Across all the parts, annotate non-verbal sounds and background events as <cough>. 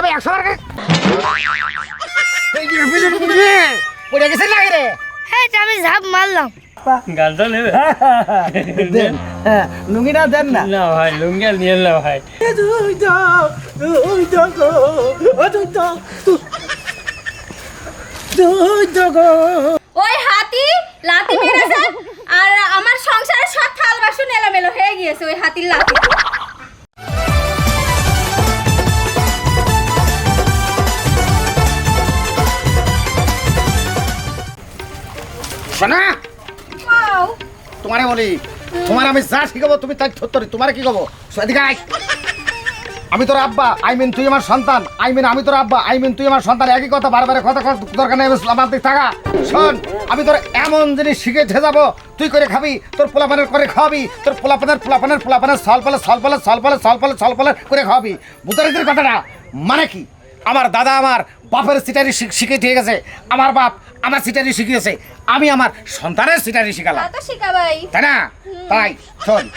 আমি একশো বুঝবে, পড়ে গেছে না রে? হ্যাঁ আমি ঝাপ মারলাম। গানটা নেবে দেন হ্যাঁ, লুঙ্গিটা দেন না। না ভাই লুঙ্গি নিয়ে না ভাই। ওই হাতি লাতি মেরেছে। আর আমার সংসারের সব থাল বাসন এলোমেলো হয়ে গিয়েছে ওই হাতির লাতি। শোনা তোমারে বলি তোমার আমি যা শিখাবো তুমি তাই ধরতে তোমার কি কব আয়। আমি তোর আব্বা আই মিন তুই আমার সন্তান আই মিন আমি তোর আব্বা আই মিন তুই আমার সন্তান একই কথা বারবার কথা কথা দরকার নেই আমার দিক থাকা। শোন আমি তোর এমন জিনিস শিখে ঠে যাব তুই করে খাবি তোর পোলাপানের করে খাওয়াবি তোর পোলাপানের পোলাপানের পোলাপানের সল পালে সল পালে সল পালে সল পালে সল পালে করে খাওয়াবি। বুতারিদের কথাটা মানে কি? আমার দাদা আমার বাপের সিটারি শিখ- দিয়ে গেছে। আমার বাপ আমার সিটারি শিখিয়েছে। আমি আমার সন্তানের সিটারি শিখালাম। তাই না? তাই শোন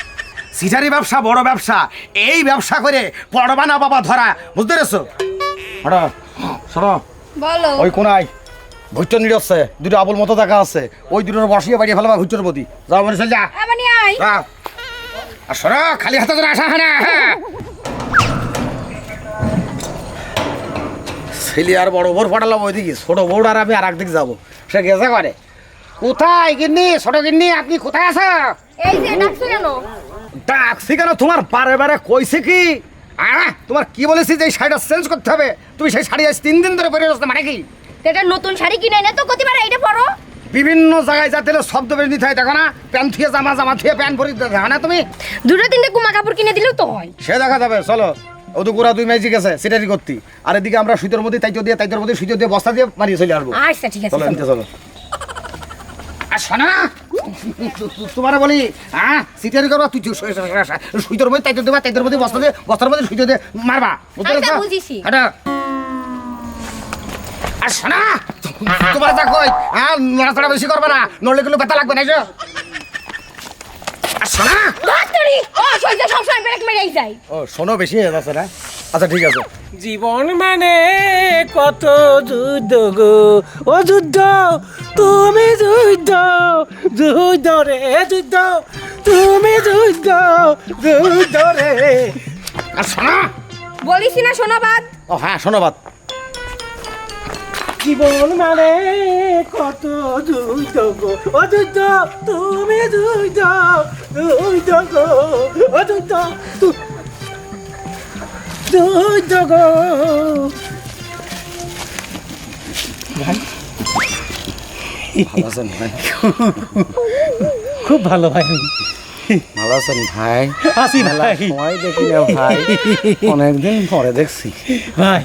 সিটারি ব্যবসা বড় ব্যবসা। এই ব্যবসা করে বড় বানা বাবা ধরা। বুঝতে পেরেছ? শোনো। বলো। ওই কোনায় ভুট্টর নিড়ে আছে। দুটো আবুল মতো দেখা আছে। ওই দুটোর বসিয়ে বাড়িয়ে ফেলাবা ভুট্টর প্রতি। যাও মানে চল যা। আর শোনো খালি হাতে তোর আসা হয়। না হ্যাঁ আর বড় বড় ফাটালাম ওইদিকে ছোট বউর আর আমি আর একদিকে যাব। সে গেছে করে কোথায় গিন্নি ছোট গিন্নি আপনি কোথায় আছো? এই যে ডাকছো কেন? ডাকছি কেন? তোমার বারে বারে কইছে কি? আহ তোমার কি বলেছি যে এই শাড়িটা চেঞ্জ করতে হবে? তুমি সেই শাড়ি আজ তিন দিন ধরে পরে আসতে মানে কি? এটা নতুন শাড়ি কিনে এনে তো কতিবার এইটা পরো। বিভিন্ন জায়গায় যাতে শব্দ বের নিতে হয় দেখো না প্যান্ট থুয়ে জামা জামা থুয়ে প্যান্ট পরি দেখো না তুমি? দুটো তিনটে কুমা কাপড় কিনে দিলেও তো হয়। সে দেখা যাবে চলো। ওদুকুরা দুই ম্যাজিক আছে সিটারি করতি আর এদিকে আমরা সুতোর মধ্যে তাইতো দিয়ে তাইতোর মধ্যে সুতো দিয়ে বস্তা দিয়ে মারিয়ে চলে আসব। আচ্ছা ঠিক আছে চলো চলো। আর শোনা তোমার বলি হ্যাঁ সিটারি করবা তুই সুতোর মধ্যে তাইতো দেবা তাইতোর মধ্যে বস্তা দিয়ে বস্তার মধ্যে সুতো দিয়ে মারবা। বুঝতে আচ্ছা। আর শোনা তোমার যা কই হ্যাঁ নড়াচড়া বেশি করবে না নড়লে কিন্তু ব্যথা লাগবে না শোনা। ও সইতে সবসময় ব্রেক মেরেই যায় ও শোনো বেশি হয়ে যাচ্ছে না? আচ্ছা ঠিক আছে। জীবন মানে কত যুদ্ধ গো। ও যুদ্ধ তুমি যুদ্ধ যুদ্ধ রে যুদ্ধ তুমি যুদ্ধ যুদ্ধ রে। আর শোনা। বলিস না শোনাবাদ ও হ্যাঁ শোনো বাদ। জীবন মানে কত যুদ্ধ গো ও যুদ্ধ তুমি যুদ্ধ যুদ্ধ গো ও যুদ্ধ তু- যুদ্ধ গো খুব ভালো ভাই। ভালো আছেন ভাই। আসি ভাই। সময় দেখি না ভাই। অনেকদিন পরে দেখছি। ভাই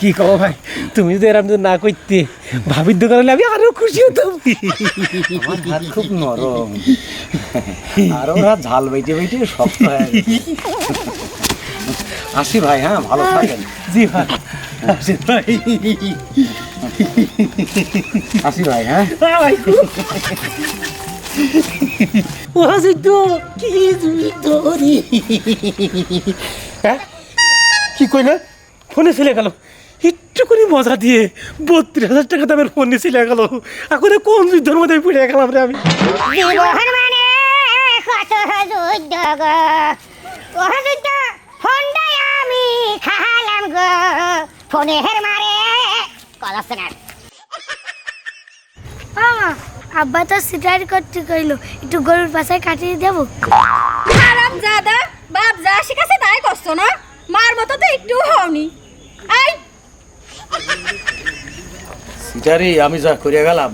কি কও ভাই? তুমি যদি যদি না করতে ভাবির দোকানে আমি আরও খুশি হতাম। আমার হাত খুব নরম। আর ওরা ঝাল বেটে বেটে শক্ত হয়ে আসি ভাই হ্যাঁ ভালো থাকেন। জি ভাই আসি ভাই। আসি ভাই হ্যাঁ। ও যুদ্ধ কি যুদ্ধ রে হ্যাঁ? কি কইলে? ফোনে চলে গেল। একটু করে মজা দিয়ে বত্রিশ হাজার টাকা দামের ফোন নিয়ে চলে গেল। এখন কোন যুদ্ধের মধ্যে পড়ে গেলাম রে আমি? জীবন মানে কত যুদ্ধ গো। ও যুদ্ধ ফোনটাই আমি খালাম গো। ফোনে হের মারে কলাস না। মামা আব্বা তো সিটার করতে কইলো একটু গরুর পাশে কাটিয়ে দেবো। আরাম জাদা বাপ যা শিখাছে তাই করছ না? মার মতো তো একটু হওনি। আই! সিটারি আমি যা করে গেলাম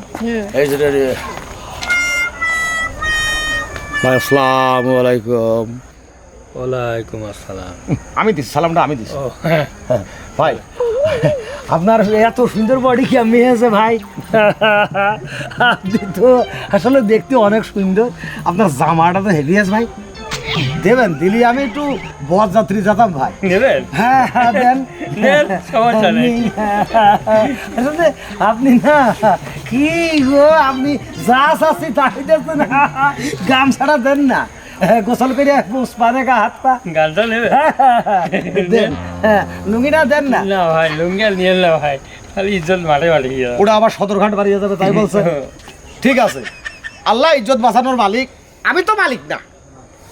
এই যে ভাই আসসালামু আলাইকুম। ওয়ালাইকুম আসসালাম। আমি দিচ্ছি সালামটা আমি দিচ্ছি ও হ্যাঁ ভাই। আপনার এত সুন্দর বডি কি আমি আছে ভাই? আপনি তো আসলে দেখতে অনেক সুন্দর। আপনার জামাটা তো হেভি আছে ভাই। দেবেন দিলি আমি একটু বর যাত্রী যেতাম ভাই। নেবেন? হ্যাঁ হ্যাঁ দেন। সমস্যা নেই। আসলে আপনি না কি গো আপনি যা চাচ্ছি তাই দিচ্ছেন গামছাড়া দেন না। গোসল করে পুষ্পা রেখা হাত পা। গানটা নেবে দেন হ্যাঁ লুঙ্গিটা দেন না। না ভাই লুঙ্গেল নিয়ে না ভাই। খালি ইজ্জত মাঠে মাঠে গিয়ে ওটা আবার সদরঘাট বাড়িয়ে যাবে তাই বলছে। ঠিক আছে। আল্লাহ ইজ্জত বাঁচানোর মালিক। আমি তো মালিক না।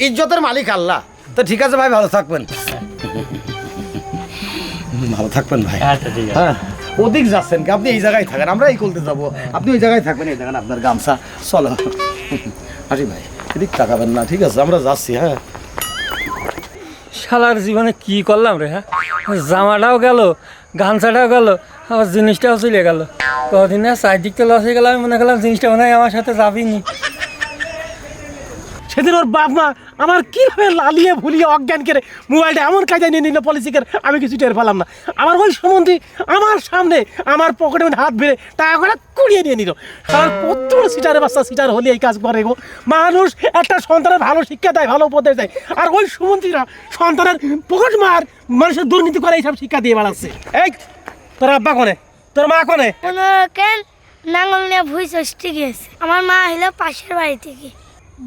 ইজ্জতের মালিক আল্লাহ। তো ঠিক আছে ভাই ভালো থাকবেন। ভালো থাকবেন ভাই। আচ্ছা ঠিক আছে। হ্যাঁ ওদিক যাচ্ছেন কি? আপনি এই জায়গায় থাকেন আমরা এই করতে যাব। আপনি ওই জায়গায় থাকবেন এই দেখেন আপনার গামছা। চলো। আসি ভাই। এদিক তাকাবেন না, ঠিক আছে? আমরা যাচ্ছি হ্যাঁ? শালার জীবনে কি করলাম রে হ্যাঁ? জামাটাও গেল, গামছাটাও গেল, আবার জিনিসটাও চলে গেল। কদিন চারদিক তো লস হয়ে গেল আমি মনে করলাম জিনিসটা মনে হয় আমার সাথে যাবিনি সেদিন ওর বাপ মা আমার কীভাবে লালিয়ে ভুলিয়ে অজ্ঞান করে মোবাইলটা এমন কাজে নিয়ে নিল পলিসিকের আমি কিছু টের পেলাম না। আমার ওই সম্বন্ধে আমার সামনে আমার পকেটে হাত বেড়ে টাকা করে কুড়িয়ে নিয়ে নিল। আর কত সিটারে বাচ্চা সিটার হলে এই কাজ করে গো। মানুষ একটা সন্তানের ভালো শিক্ষা দেয়, ভালো উপদেশ দেয়। আর ওই সুমন্ত্রীরা সন্তানের পকেট মার মানুষের দুর্নীতি করে এইসব শিক্ষা দিয়ে বেড়াচ্ছে। এই, তোর আব্বা কোনে? তোর মা কেন? নাঙ্গল নিয়ে ভুই ষষ্ঠী গিয়েছে। আমার মা হলো পাশের বাড়ি থেকে।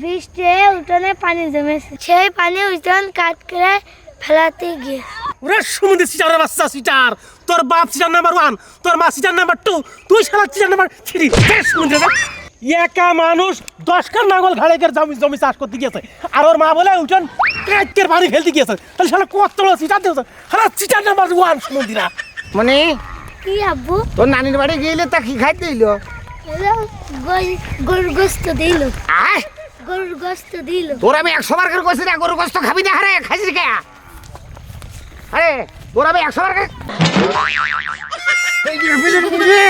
বৃষ্টি উঠোনে পানি জমেছে। সেই পানি উঠোন কাট করে ফেলাতে গিয়েছে ওরে সুমন্দির সিটারের বাচ্চা সিটার তোর বাপ সিটার নাম্বার ওয়ান তোর মা সিটার নাম্বার টু তুই সারা সিটার নাম্বার থ্রি সুমন্দির একা মানুষ দশকার নাঙ্গল ঘাড়ে করে জমি জমি চাষ করতে গিয়েছে। আর ওর মা বলে উঠোন কাটকের পানি ফেলতে গিয়েছে। তাহলে সারা কত বড় সিটার দিয়েছে? সারা সিটার নাম্বার ওয়ান সুমন্দিরা মানে কি আব্বু? তোর নানির বাড়ি গেলে তা কি খাইতে দিল? গরুর গোস্ত দিল। আয়! গরুর গোস্ত দিল। তোর আমি একশো বার করে কইছি না গরু গোস্ত খাবি না হারে খাইছিস কে? আরে তোর আমি একশো বার যে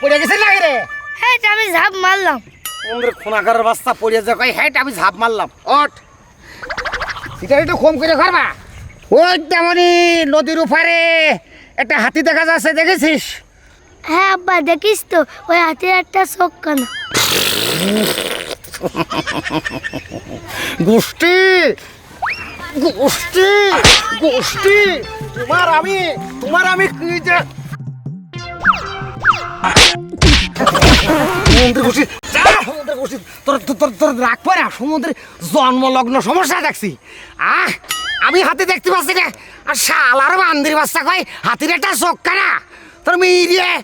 পড়ে গেছে না রে? হ্যাঁ আমি ঝাঁপ মারলাম। আমাদের খোনাকারের বাস্তা পড়ে যায় কই হ্যাঁ আমি ঝাঁপ মারলাম। ওঠ। এটা একটু কম করে করবা ওই তেমনি নদীর উপারে একটা হাতি দেখা যাচ্ছে দেখেছিস? হ্যাঁ আব্বা দেখিস তো ওই হাতের একটা চোখ কানা। গোষ্ঠী! গোষ্ঠী! গোষ্ঠী! তোমার আমি তোমার আমি কি যে সমুদ্রের তোর, তোর- না সমুদ্রের জন্মলগ্ন সমস্যা দেখছি। আহ, আমি হাতি দেখতে পাচ্ছি না। আর শালার হাতির একটা চোখ কানা। তোর মিলিয়ে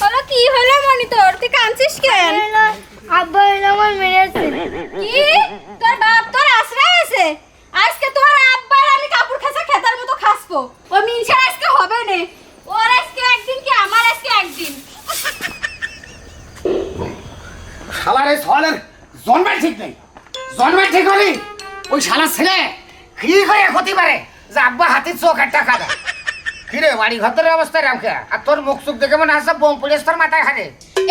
হলো কি হলো মনি তোর? তুই কাঁদছিস কেন? আব্বা হলো আমার মেরেছে। কি? তোর বাপ তোর আশ্রয় আছে? আজকে তোর আব্বার আমি কাপড় খাসা খেতার মতো খাসবো ও মিনসার আজকে হবে না। ওর আজকে একদিন কি আমার আজকে একদিন? শালার এই সলের জন্মের ঠিক নেই। জন্মের ঠিক হলি? ওই শালার ছেলে কি করে ক্ষতি পারে যে আব্বা হাতির চোখ একটা কাদা কি রে বাড়ি ঘরের অবস্থা রামকে আর তোর মুখ চোখ দেখে মনে আসছে বোম পুলিশ তোর মাথায় খানে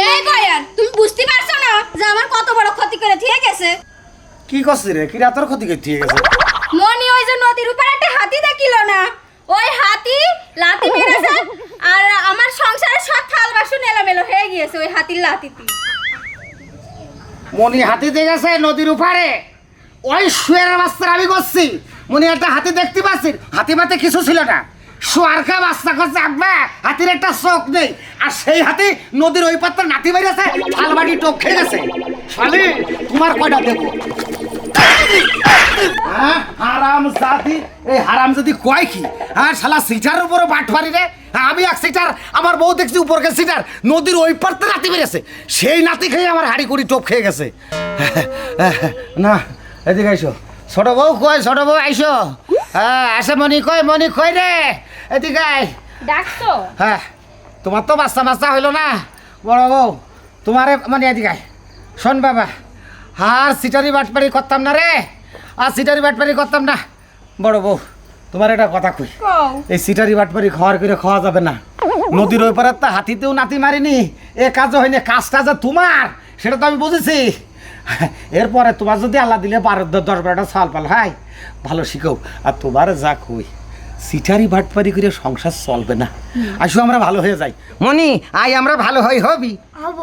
এই বয়ান তুমি বুঝতে পারছ না যে আমার কত বড় ক্ষতি করে ঠিক আছে কি করছিস রে? কিরা তোর ক্ষতি করতে গেছে? মনি ওই যে নদীর উপর একটা হাতি দেখিল না? ওই হাতি লাথি মেরেছে আর আমার সংসারের সব থাল বাসন এলোমেলো হয়ে গিয়েছে ওই হাতির লাথিতে। মনি হাতিতে গেছে নদীর উপারে ওই শুয়ের বাচ্চার আমি করছি। মনি একটা হাতি দেখতে পাচ্ছি হাতি মাতে কিছু ছিল না। সোয়ারকা বাচ্চা করছে আব্বা। হাতির একটা চোখ নেই। আর সেই হাতি নদীর ওই পাত্র নাতি বেরিয়েছে থালবাটি টোপ খেয়ে গেছে। শালি তোমার কয়টা দেবো? হ্যাঁ, হারাম জাতি এই হারাম যদি কয় কি? হ্যাঁ শালা সিটার উপরে বাট পারি রে। আমি এক সিটার আমার বউ দেখছি উপরকে সিটার। নদীর ওই পারতে নাতি বেরিয়েছে সেই নাতি খেয়ে আমার হাড়ি কুড়ি টোপ খেয়ে গেছে। না এদিকে আইসো। ছোট বউ কয় ছোট বউ আইসো। হ্যাঁ আসে মনি কয় মনি কয় রে? এদিকে আয়। ডাকছো? হ্যাঁ তোমার তো বাচ্চা বাচ্চা হইল না। বড় বউ তোমারে মানে এদিকে আয়। শোন বাবা আর সিটারি বাটপারি করতাম না রে। আর সিটারি বাটপারি করতাম না। বড় বউ তোমার একটা কথা কই। এই সিটারি বাটপারি খাওয়ার করে খাওয়া যাবে না। নদীর ওই পারে তো হাতিতেও নাতি মারিনি। এ কাজও হয়নি কাজটা যে তোমার সেটা তো আমি বুঝেছি। <laughs> এরপরে তোমার যদি আল্লাহ দিলে বারো দশ বারোটা সাল পাল হাই। ভালো শিখো। আর তোমার যা কই সিটারি ভাটপারি করে সংসার চলবে না। আসো আমরা ভালো হয়ে যাই। মনি আই আমরা ভালো হই হবি? হব।